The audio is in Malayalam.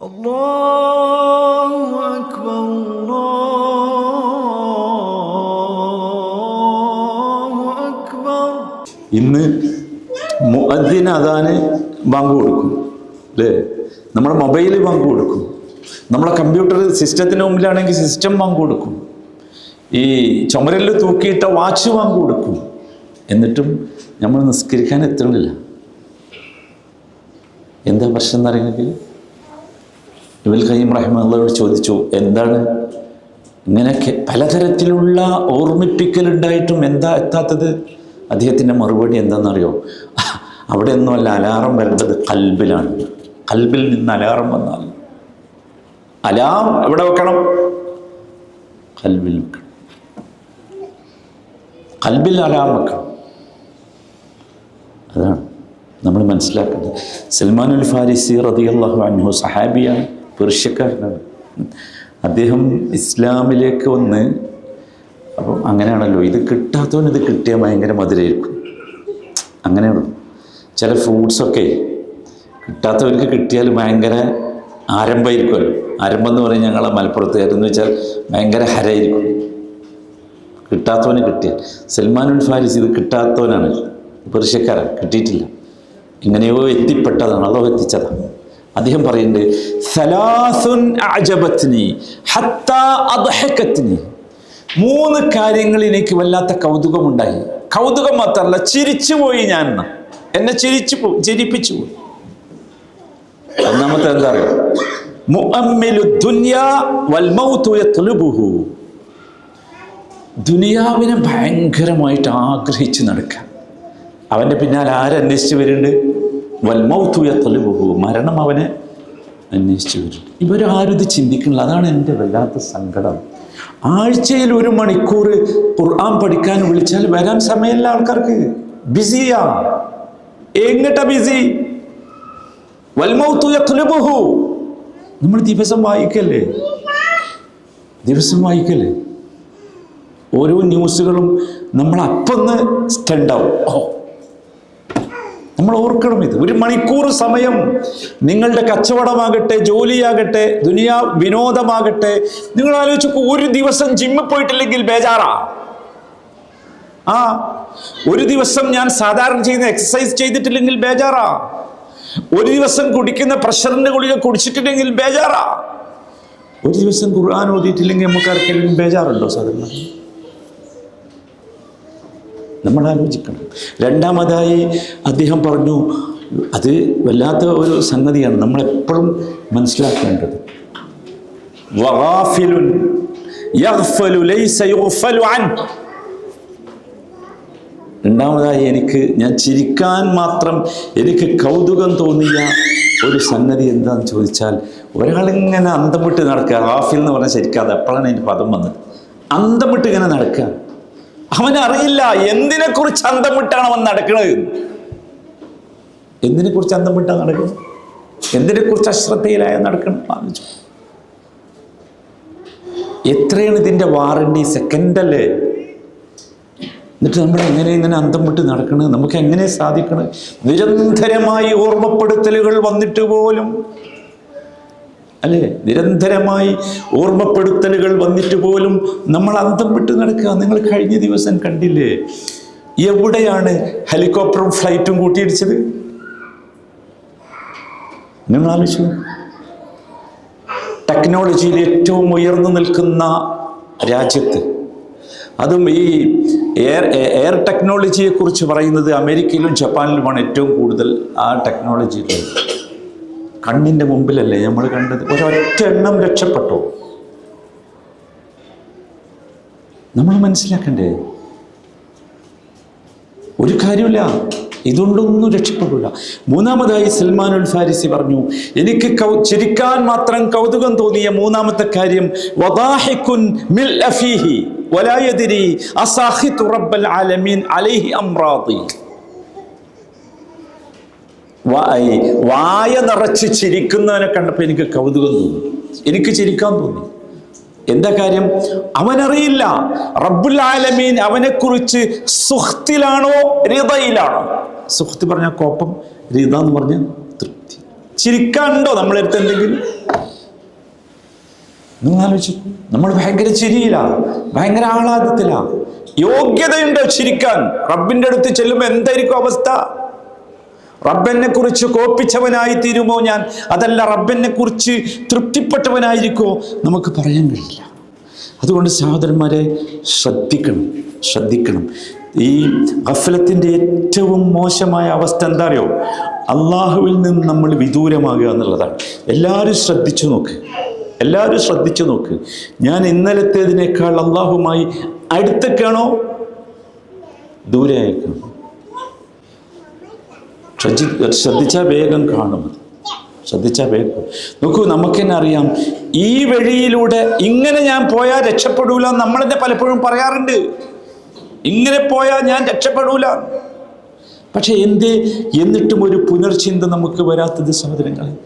الله أكبر الله أكبر ഇന്ന് മുഅദ്ദിൻ അതാന് ബാങ്ക് കൊടുക്കും അല്ലേ നമ്മുടെ മൊബൈലിൽ ബാങ്ക് കൊടുക്കും നമ്മളെ കമ്പ്യൂട്ടർ സിസ്റ്റത്തിന് മുമ്പിലാണെങ്കിൽ സിസ്റ്റം ബാങ്ക് കൊടുക്കും ഈ ചുമരിൽ തൂക്കിയിട്ട വാച്ച് ബാങ്ക് കൊടുക്കും എന്നിട്ടും നമ്മൾ നിസ്കരിക്കാൻ എത്തണില്ല എന്താ പ്രശ്നം എന്ന് ഇവൽ കയ്യം റഹ്മുള്ളവരോട് ചോദിച്ചു എന്താണ്? ഇങ്ങനെയൊക്കെ പലതരത്തിലുള്ള ഓർമ്മിപ്പിക്കലുണ്ടായിട്ടും എന്താ എത്താത്തത്? അദ്ദേഹത്തിന്റെ മറുപടി എന്താണെന്നറിയോ? അവിടെ ഒന്നുമല്ല അലാറം വരേണ്ടത് കൽബിലാണ്. കൽബിൽ നിന്ന് അലാറം വന്നാൽ അലാം എവിടെ വെക്കണം? കൽബിൽ വെക്കണം. കൽബിൽ അലാം വെക്കണം. അതാണ് നമ്മൾ മനസ്സിലാക്കേണ്ടത് സൽമാനുൽ ഫാരിസി റതിയല്ലാഹു അൻഹു സഹാബിയാണ് പേർഷ്യക്കാരനാണ്. അദ്ദേഹം ഇസ്ലാമിലേക്ക് വന്ന് അപ്പം അങ്ങനെയാണല്ലോ ഇത് കിട്ടാത്തവൻ ഇത് കിട്ടിയാൽ ഭയങ്കര മധുരമായിരിക്കും അങ്ങനെയാണ്. ചില ഫ്രൂട്ട്സൊക്കെ കിട്ടാത്തവർക്ക് കിട്ടിയാൽ ഭയങ്കര ആരംഭമായിരിക്കുമല്ലോ. ആരംഭം എന്ന് പറഞ്ഞാൽ ഞങ്ങളെ മലപ്പുറത്തുകാരെന്ന് വെച്ചാൽ ഭയങ്കര ഹരായിരിക്കും കിട്ടാത്തവന് കിട്ടിയാൽ. സൽമാനുൽ ഫാരിസ് ഇത് കിട്ടാത്തവനാണ്. പേർഷ്യക്കാരൻ കിട്ടിയിട്ടില്ല. എങ്ങനെയോ എത്തിപ്പെട്ടതാണ് അതോ എത്തിച്ചതാണ്. അദ്ദേഹം പറയുന്നുണ്ട് മൂന്ന് കാര്യങ്ങൾ എനിക്ക് വല്ലാത്ത കൗതുകമുണ്ടായി. കൗതുകം മാത്രമല്ല ചിരിച്ചുപോയി ഞാൻ എന്ന്. ചിരിച്ചു പോയി ചിരിപ്പിച്ചു പോയി. ഒന്നാമത്തെ എന്താ യത്ലുബുഹു. ദുനിയാവിനെ ഭയങ്കരമായിട്ട് ആഗ്രഹിച്ച് നടക്കുക. അവന്റെ പിന്നാലെ ആരന്വേഷിച്ച് വരുന്നുണ്ട്? വൽമൗത്തുയ തലുബുഹു മരണം അവനെ അന്വേഷിച്ചു വരും. ഇവരാരും ഇത് ചിന്തിക്കണില്ല അതാണ് എന്റെ വല്ലാത്ത സങ്കടം. ആഴ്ചയിൽ ഒരു മണിക്കൂർ ഖുർആൻ പഠിക്കാൻ വിളിച്ചാൽ വരാൻ സമയമില്ല ആൾക്കാർക്ക്. ബിസിയാ. എങ്ങട്ടാ ബിസി? വൽമൗത്തുയ തലുബുഹു നമ്മൾ ദിവസം വായിക്കല്ലേ? ദിവസം വായിക്കല്ലേ? ഓരോ ന്യൂസുകളും നമ്മൾ അപ്പൊന്ന് സ്റ്റണ്ടാവും ഓ നമ്മൾ ഓർക്കണം ഇത്. ഒരു മണിക്കൂർ സമയം നിങ്ങളുടെ കച്ചവടമാകട്ടെ ജോലിയാകട്ടെ ദുനിയാ വിനോദമാകട്ടെ നിങ്ങൾ ആലോചിച്ചു ഒരു ദിവസം ജിമ്മിൽ പോയിട്ടില്ലെങ്കിൽ ബേജാറാ. ആ ഒരു ദിവസം ഞാൻ സാധാരണ ചെയ്യുന്ന എക്സസൈസ് ചെയ്തിട്ടില്ലെങ്കിൽ ബേജാറാ. ഒരു ദിവസം കുടിക്കുന്ന പ്രഷറിന്റെ ഗുളിക കുടിച്ചിട്ടില്ലെങ്കിൽ ബേജാറാ. ഒരു ദിവസം ഖുർആൻ ഓതിയിട്ടില്ലെങ്കിൽ നമുക്ക് ആർക്കെങ്കിലും ബേജാറുണ്ടോ സാധാരണ? നമ്മൾ ആലോചിക്കണം രണ്ടാമതായി അദ്ദേഹം പറഞ്ഞു അത് വല്ലാത്ത ഒരു സംഗതിയാണ്. നമ്മളെപ്പോഴും മനസ്സിലാക്കേണ്ടത്. രണ്ടാമതായി എനിക്ക് ഞാൻ ചിരിക്കാൻ മാത്രം എനിക്ക് കൗതുകം തോന്നിയ ഒരു സംഗതി എന്താണെന്ന് ചോദിച്ചാൽ ഒരാളിങ്ങനെ അന്തം വിട്ട് നടക്കുക. ഹാഫിൽ എന്ന് പറഞ്ഞാൽ ശരിക്കും അത് എപ്പോഴാണ് എന്റെ പദം വന്നത്. അന്തം വിട്ട് ഇങ്ങനെ നടക്കുക. അവനറിയില്ല എന്തിനെ കുറിച്ച് അന്തം വിട്ടാണ് അവൻ നടക്കുന്നത് എന്തിനെ കുറിച്ച് അന്തം നടക്കുന്നത് എന്തിനെ കുറിച്ച് അശ്രദ്ധയിലായ നടക്കണം എത്രയാണ് ഇതിന്റെ വാറണ്ടി സെക്കൻഡല്ലേ എന്നിട്ട് നമ്മൾ എങ്ങനെ ഇങ്ങനെ അന്തം വിട്ട് നടക്കണത്? നമുക്ക് എങ്ങനെ സാധിക്കണത്? നിരന്തരമായി ഓർമ്മപ്പെടുത്തലുകൾ വന്നിട്ട് പോലും അല്ലേ? നിരന്തരമായി ഓർമ്മപ്പെടുത്തലുകൾ വന്നിട്ട് പോലും നമ്മൾ അന്തം വിട്ട് നടക്കുക. നിങ്ങൾ കഴിഞ്ഞ ദിവസം കണ്ടില്ലേ? എവിടെയാണ് ഹെലികോപ്റ്ററും ഫ്ലൈറ്റും കൂട്ടിയിടിച്ചത്? നിങ്ങൾ ആലോചിച്ചു. ടെക്നോളജിയിൽ ഏറ്റവും ഉയർന്നു നിൽക്കുന്ന രാജ്യത്ത്. അതും ഈ എയർ എയർ ടെക്നോളജിയെ കുറിച്ച് പറയുന്നത് അമേരിക്കയിലും ജപ്പാനിലുമാണ് ഏറ്റവും കൂടുതൽ ആ ടെക്നോളജി ഉള്ളത് കണ്ണിന്റെ മുമ്പിലല്ലേ നമ്മൾ കണ്ടത്? ഒരൊറ്റ എണ്ണം രക്ഷപ്പെട്ടു? നമ്മൾ മനസ്സിലാക്കണ്ടേ? ഒരു കാര്യമില്ല. ഇതുകൊണ്ടൊന്നും രക്ഷപ്പെടില്ല മൂന്നാമതായി സൽമാനുൽ ഫാരിസി പറഞ്ഞു എനിക്ക് കൗ- ചിരിക്കാൻ മാത്രം കൗതുകം തോന്നിയ മൂന്നാമത്തെ കാര്യം അലൈഹി മിൽ അഫീഹി വലാ യദ്രി അസാഹിതു റബ്ബൽ ആലമീൻ അലൈഹി അംറാദി വായ നിറച്ച് ചിരിക്കുന്നവനെ കണ്ടപ്പോൾ എനിക്ക് കൗതുകം തോന്നി. എനിക്ക് ചിരിക്കാൻ തോന്നി. എന്താ കാര്യം? അവനറിയില്ല. റബ്ബുൽ ആലമീൻ അവനെക്കുറിച്ച് സുഹത്തിലാണോ രതയിലാണോ സുഹ്തി പറഞ്ഞ കോപ്പം രത എന്ന് പറഞ്ഞ തൃപ്തി. ചിരിക്കാനുണ്ടോ നമ്മളെടുത്ത് എന്തെങ്കിലും? നിങ്ങൾ ആലോചിച്ചു നമ്മൾ ഭയങ്കര ചിരിയില്ല ഭയങ്കര ആഹ്ലാദത്തിലാ. യോഗ്യതയുണ്ടോ ചിരിക്കാൻ? റബ്ബിന്റെ അടുത്ത് ചെല്ലുമ്പോൾ എന്തായിരിക്കും അവസ്ഥ? റബ്ബനെ കുറിച്ച് കോപ്പിച്ചവനായി തീരുമോ ഞാൻ? അതല്ല റബ്ബനെ കുറിച്ച് തൃപ്തിപ്പെട്ടവനായിരിക്കോ നമുക്ക് പറയാൻ കഴിയില്ല. അതുകൊണ്ട് സഹോദരന്മാരെ ശ്രദ്ധിക്കണം ശ്രദ്ധിക്കണം. ഈ ഗഫലത്തിന്റെ ഏറ്റവും മോശമായ അവസ്ഥ എന്താ അറിയോ അള്ളാഹുവിൽ നിന്ന് നമ്മൾ വിദൂരമാകുക എന്നുള്ളതാണ്. എല്ലാവരും ശ്രദ്ധിച്ചു നോക്ക്. എല്ലാവരും ശ്രദ്ധിച്ചു നോക്ക്. ഞാൻ ഇന്നലത്തേതിനേക്കാൾ അള്ളാഹുമായി അടുത്തേക്കാണോ ദൂരെ അയക്കണം ശ്രദ്ധി ശ്രദ്ധിച്ചാൽ വേഗം കാണും അത്. ശ്രദ്ധിച്ചാൽ വേഗം നോക്കൂ നമുക്ക് തന്നെ അറിയാം. ഈ വഴിയിലൂടെ ഇങ്ങനെ ഞാൻ പോയാൽ രക്ഷപ്പെടൂല നമ്മൾ തന്നെ പലപ്പോഴും പറയാറുണ്ട്. ഇങ്ങനെ പോയാൽ ഞാൻ രക്ഷപ്പെടൂല. പക്ഷെ എന്തേ? എന്നിട്ടും ഒരു പുനർചിന്ത നമുക്ക് വരാത്തത് സഹോദരങ്ങളെ